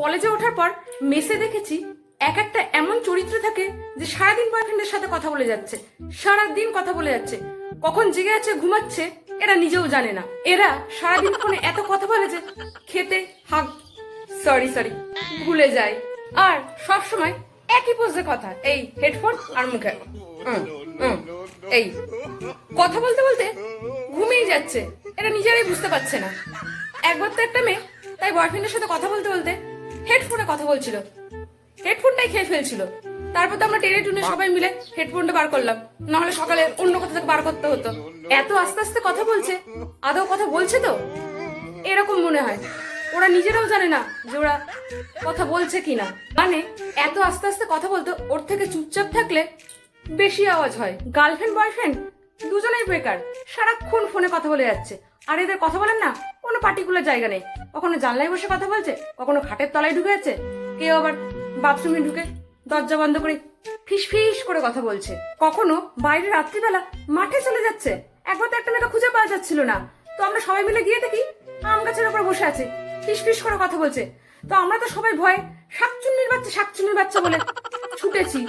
কলেজে ওঠার পর মেসে দেখেছি এক একটা এমন চরিত্র থাকে যে সারাদিন বয়ফ্রেন্ডের সাথে কথা বলে যাচ্ছে, সারাদিন কথা বলে যাচ্ছে। কখন জেগে আছে, ঘুমাচ্ছে, এরা নিজেও জানে না। এরা সারাদিন ফোনে এত কথা বলে যে খেতে হাগ সরি সরি ভুলে যায়। আর সব সময় একই পোজে কথা, এই হেডফোন আর মুখে। এই। কথা বলতে বলতে ঘুমিয়ে যাচ্ছে, এরা নিজেরাই বুঝতে পারছে না। একবার তো একটা মেয়ে, তাই বয়ফ্রেন্ডের সাথে কথা বলতে বলতে কথা বলছিল। হেডফোনটাই খেয়ে ফেলছিল। তারপর তো আমরা টেনে টুনে সবাই মিলে হেডফোনটা বার করলাম। নাহলে সকালে অন্য কোথা থেকে বার করতে হতো। এত আস্তে আস্তে কথা বলছে? আদৌ কথা বলছে তো? এরকম মনে হয়। ওরা নিজেরাও জানে না যে ওরা কথা বলছে কিনা। মানে এত আস্তে আস্তে কথা বলতো ওর থেকে চুপচাপ থাকলে বেশি আওয়াজ হয়। গার্লফ্রেন্ড বয়ফ্রেন্ড দুজনেই বেকার। সারাক্ষণ ফোনে কথা বলে যাচ্ছে। আর এদের কথা বলেন না, কোনো পার্টিকুলার জায়গা নেই। কখনো জানলায় বসে কথা বলছে, কখনো খাটের তলায় ঢুকে যাচ্ছে কেউ আবার বাথরুমে ঢুকে দরজা বন্ধ করে ফিস ফিস করে কথা বলছে। কখনো বাইরে রাত্রিবেলা মাঠে চলে যাচ্ছে, একবার তো একটা মেয়েটা খুঁজে পাওয়া যাচ্ছিল না। তো আমরা সবাই মিলে গিয়ে দেখি আম গাছের উপর বসে আছে, ফিস ফিস করে কথা বলছে। তো আমরা তো সবাই ভয়ে শাকচুন্নির বাচ্চা শাকচুন্নির বাচ্চা বলে ছুটেছি।